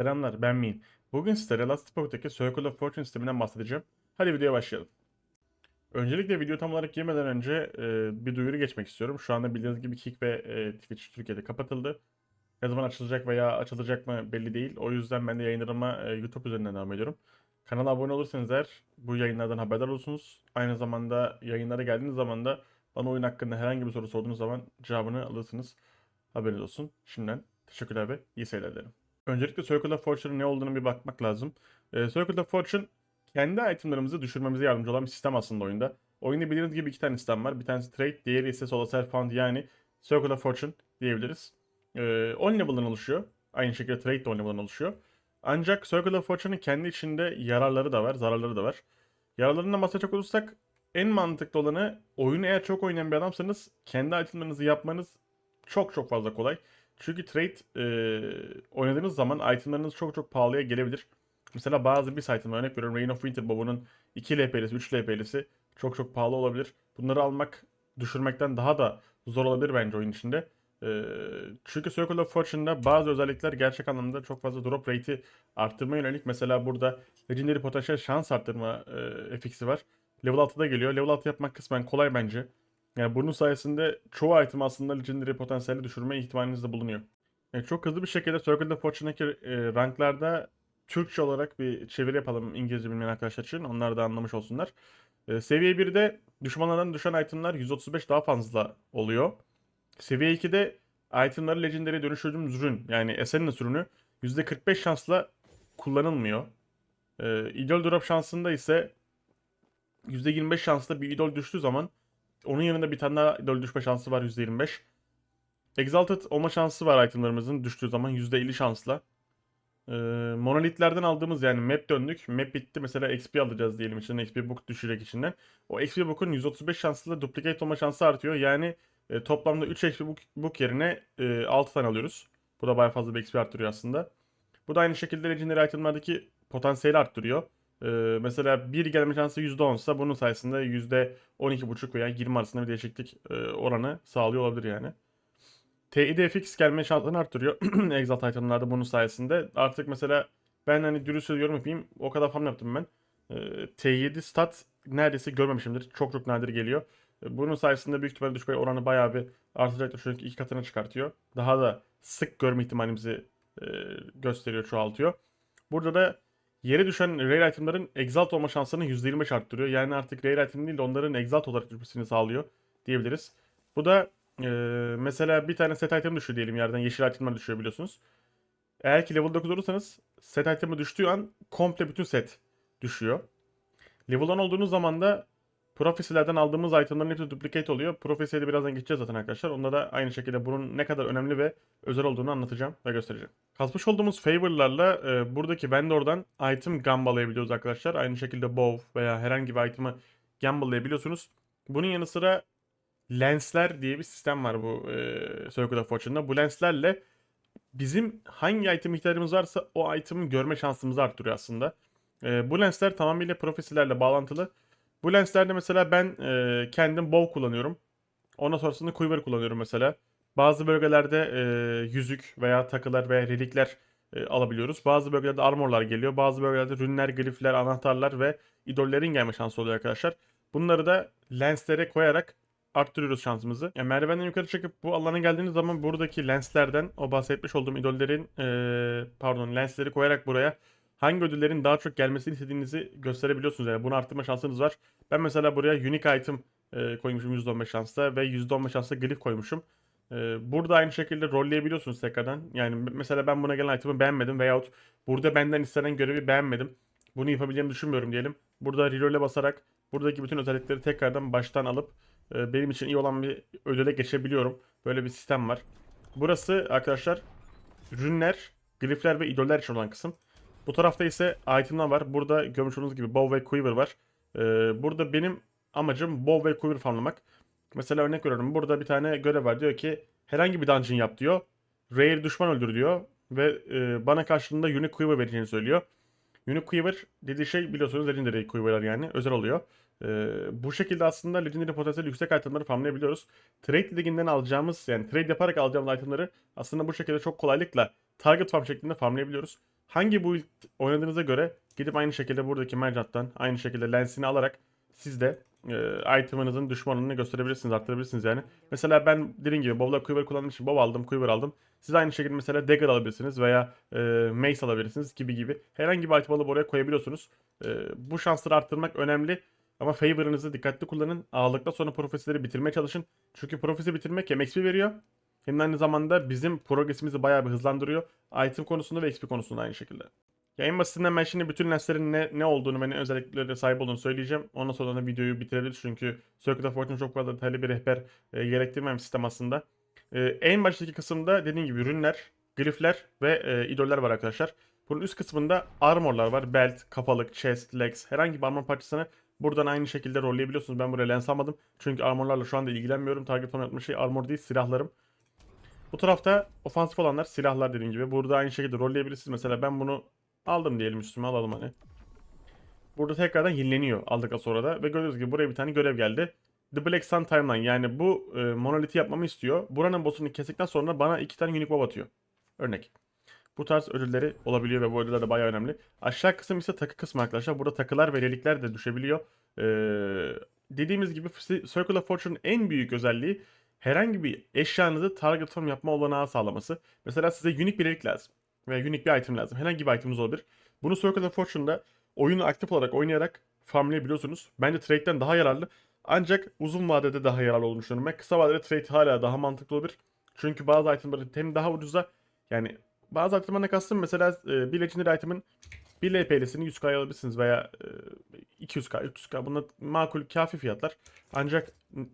Selamlar ben Min. Bugün sizlere Last Epoch'taki Circle of Fortune sisteminden bahsedeceğim. Hadi videoya başlayalım. Öncelikle video tam olarak girmeden önce e, bir duyuru geçmek istiyorum. Şu anda bildiğiniz gibi Kick ve e, Twitch Türkiye'de kapatıldı. Ne zaman açılacak veya açılacak mı belli değil. O yüzden ben de yayınlarıma e, YouTube üzerinden devam ediyorum. Kanala abone olursanız eğer bu yayınlardan haberdar olursunuz. Aynı zamanda yayınlara geldiğiniz zaman da bana oyun hakkında herhangi bir soru sorduğunuz zaman cevabını alırsınız. Haberiniz olsun. Şimdiden teşekkürler ve iyi seyirler dilerim. Öncelikle Circle of Fortune'ın ne olduğunu bir bakmak lazım. Ee, Circle of Fortune kendi itemlarımızı düşürmemize yardımcı olan bir sistem aslında oyunda. Oyunda bildiğiniz gibi iki tane sistem var. Bir tanesi Trade, diğeri ise Solar Self Found yani Circle of Fortune diyebiliriz. Ee, 10 level'dan oluşuyor. Aynı şekilde Trade de 10 level'dan oluşuyor. Ancak Circle of Fortune'ın kendi içinde yararları da var, zararları da var. Yararlarından bahsedecek olursak en mantıklı olanı oyunu eğer çok oynayan bir adamsanız kendi itemlarınızı yapmanız çok çok fazla kolay. Çünkü trade e, oynadığınız zaman itemlarınız çok çok pahalıya gelebilir. Mesela bazı bir item örnek veriyorum Reign of Winter Bow'un 2 LP'lisi, 3 LP'lisi çok çok pahalı olabilir. Bunları almak, düşürmekten daha da zor olabilir bence oyun içinde. E, çünkü Circle of Fortune'da bazı özellikler gerçek anlamda çok fazla drop rate'i arttırmaya yönelik. Mesela burada Legendary Potential şans arttırma e, FX'i var. Level 6'da geliyor. Level 6 yapmak kısmen kolay bence. Yani bunun sayesinde çoğu item aslında Legendary potansiyeli düşürme ihtimaliniz de bulunuyor. Yani çok hızlı bir şekilde Circle of Fortune'daki e, ranklarda Türkçe olarak bir çeviri yapalım İngilizce bilmeyen arkadaşlar için. Onlar da anlamış olsunlar. E, seviye 1'de düşmanlardan düşen itemler 135 daha fazla oluyor. Seviye 2'de itemları Legendary'e dönüştürdüğümüz ürün yani Essence ürünü %45 şansla kullanılmıyor. E, idol drop şansında ise %25 şansla bir idol düştüğü zaman onun yanında bir tane daha idol düşme şansı var %25. Exalted olma şansı var itemlarımızın düştüğü zaman %50 şansla. Ee, monolitlerden aldığımız yani map döndük. Map bitti mesela XP alacağız diyelim içinden XP book düşecek içinden. O XP book'un 135 şanslı duplicate olma şansı artıyor. Yani e, toplamda 3 XP book, book yerine e, 6 tane alıyoruz. Bu da bayağı fazla bir XP arttırıyor aslında. Bu da aynı şekilde legendary itemlardaki potansiyeli arttırıyor. Ee, mesela bir gelme şansı %10 ise bunun sayesinde %12.5 veya 20 arasında bir değişiklik e, oranı sağlıyor olabilir yani. TIDFX gelme şanslarını arttırıyor. Exalt itemlarda bunun sayesinde. Artık mesela ben hani dürüst yorum yapayım. O kadar farm yaptım ben. Ee, T7 stat neredeyse görmemişimdir. Çok çok nadir geliyor. Ee, Bunun sayesinde büyük ihtimalle düşme oranı bayağı bir artacaktır. Çünkü iki katına çıkartıyor. Daha da sık görme ihtimalimizi e, gösteriyor, çoğaltıyor. Burada da Yere düşen rare itemların exalt olma şanslarını %25 arttırıyor. Yani artık rare item değil de onların exalt olarak düşmesini sağlıyor diyebiliriz. Bu da e, mesela bir tane set item düşüyor diyelim yerden yeşil itemler düşüyor biliyorsunuz. Eğer ki level 9 olursanız set item'i düştüğü an komple bütün set düşüyor. Level 10 olduğunuz zaman da Prophecy'lerden aldığımız itemlerin hepsi duplicate oluyor. Prophecy'ye de birazdan geçeceğiz zaten arkadaşlar. Onda da aynı şekilde bunun ne kadar önemli ve özel olduğunu anlatacağım ve göstereceğim. Kasmış olduğumuz favor'larla e, buradaki vendor'dan item gamble'layabiliyoruz arkadaşlar. Aynı şekilde bow veya herhangi bir item'ı gamble'layabiliyorsunuz. Bunun yanı sıra lensler diye bir sistem var bu e, Circle of Fortune'da. Bu lenslerle bizim hangi item ihtiyacımız varsa o item'i görme şansımızı arttırıyor aslında. E, bu lensler tamamıyla profesilerle bağlantılı. Bu lenslerde mesela ben e, kendim bow kullanıyorum. Ondan sonrasında quiver kullanıyorum mesela. Bazı bölgelerde e, yüzük veya takılar veya relikler e, alabiliyoruz. Bazı bölgelerde armorlar geliyor. Bazı bölgelerde rünler, glifler, anahtarlar ve idollerin gelme şansı oluyor arkadaşlar. Bunları da lenslere koyarak arttırıyoruz şansımızı. Yani merdivenden yukarı çıkıp bu alana geldiğiniz zaman buradaki lenslerden o bahsetmiş olduğum idollerin e, pardon lensleri koyarak buraya hangi ödüllerin daha çok gelmesini istediğinizi gösterebiliyorsunuz. Yani bunu arttırma şansınız var. Ben mesela buraya unique item e, koymuşum %15 şansla ve %15 şansla glif koymuşum. E, burada aynı şekilde rolleyebiliyorsunuz tekrardan. Yani mesela ben buna gelen item'ı beğenmedim veyahut burada benden istenen görevi beğenmedim. Bunu yapabileceğimi düşünmüyorum diyelim. Burada reroll'e basarak buradaki bütün özellikleri tekrardan baştan alıp e, benim için iyi olan bir ödüle geçebiliyorum. Böyle bir sistem var. Burası arkadaşlar rünler, glifler ve idoller için olan kısım. Bu tarafta ise itemler var. Burada görmüş olduğunuz gibi bow ve quiver var. Ee, burada benim amacım bow ve quiver farmlamak. Mesela örnek veriyorum. Burada bir tane görev var. Diyor ki herhangi bir dungeon yap diyor. Rare düşman öldür diyor. Ve e, bana karşılığında unique quiver vereceğini söylüyor. Unique quiver dediği şey biliyorsunuz legendary quiver'lar yani. Özel oluyor. Ee, bu şekilde aslında legendary potansiyeli yüksek itemları farmlayabiliyoruz. Trade liginden alacağımız yani trade yaparak alacağımız itemları aslında bu şekilde çok kolaylıkla target farm şeklinde farmlayabiliyoruz. Hangi build oynadığınıza göre gidip aynı şekilde buradaki mercanttan aynı şekilde lensini alarak siz de e, item'ınızın düşmanını gösterebilirsiniz, arttırabilirsiniz yani. Mesela ben dediğim gibi Bow'la Quiver kullandığım için Bow aldım, Quiver aldım. Siz aynı şekilde mesela Dagger alabilirsiniz veya e, Mace alabilirsiniz gibi gibi. Herhangi bir item alıp oraya koyabiliyorsunuz. E, bu şansları arttırmak önemli. Ama favor'ınızı dikkatli kullanın. Ağırlıkla sonra profesileri bitirmeye çalışın. Çünkü profesi bitirmek hem XP veriyor hem aynı zamanda bizim progresimizi bayağı bir hızlandırıyor. Item konusunda ve XP konusunda aynı şekilde. Ya en basitinden ben şimdi bütün lenslerin ne, ne olduğunu ve ne özelliklere sahip olduğunu söyleyeceğim. Ondan sonra da videoyu bitirebiliriz çünkü Circuit of Fortune çok fazla detaylı bir rehber e, gerektirmeyen bir sistem aslında. E, en baştaki kısımda dediğim gibi ürünler, glifler ve e, idoller var arkadaşlar. Bunun üst kısmında armorlar var. Belt, kafalık, chest, legs herhangi bir armor parçasını buradan aynı şekilde rolleyebiliyorsunuz. Ben buraya lens almadım. Çünkü armorlarla şu anda ilgilenmiyorum. Target falan yapmış şey armor değil silahlarım. Bu tarafta ofansif olanlar silahlar dediğim gibi. Burada aynı şekilde rolleyebilirsiniz. Mesela ben bunu aldım diyelim üstüme alalım hani. Burada tekrardan yenileniyor aldıktan sonra da. Ve gördüğünüz gibi buraya bir tane görev geldi. The Black Sun Timeline yani bu e, monoliti yapmamı istiyor. Buranın boss'unu kestikten sonra bana iki tane unique bow atıyor. Örnek. Bu tarz ödülleri olabiliyor ve bu ödüller de bayağı önemli. Aşağı kısım ise takı kısmı arkadaşlar. Burada takılar ve relikler de düşebiliyor. Ee, dediğimiz gibi Circle of Fortune'un en büyük özelliği herhangi bir eşyanızı target form yapma olanağı sağlaması. Mesela size unique bir relik lazım. Veya unique bir item lazım. Herhangi bir iteminiz olabilir. Bunu Circle of Fortune'da oyunu aktif olarak oynayarak farmlayabiliyorsunuz. Bence trade'den daha yararlı. Ancak uzun vadede daha yararlı olduğunu düşünüyorum. Ben kısa vadede trade hala daha mantıklı olabilir. Çünkü bazı itemleri hem daha ucuza yani bazı itemlerine kastım mesela e, bir legendary item'ın bir LP'lisini 100K'ya alabilirsiniz veya e, 200K, 300K bunlar makul kafi fiyatlar. Ancak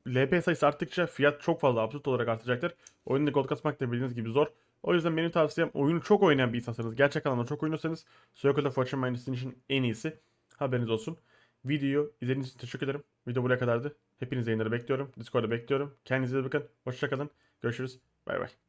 LP sayısı arttıkça fiyat çok fazla absürt olarak artacaktır. Oyunda gold kasmak da bildiğiniz gibi zor. O yüzden benim tavsiyem oyunu çok oynayan bir insansanız, gerçek anlamda çok oynuyorsanız of Fortune sizin için en iyisi. Haberiniz olsun. Videoyu izlediğiniz için teşekkür ederim. Video buraya kadardı. Hepinizi yayınları bekliyorum. Discord'da bekliyorum. Kendinize iyi bakın. Hoşçakalın. Görüşürüz. Bay bay.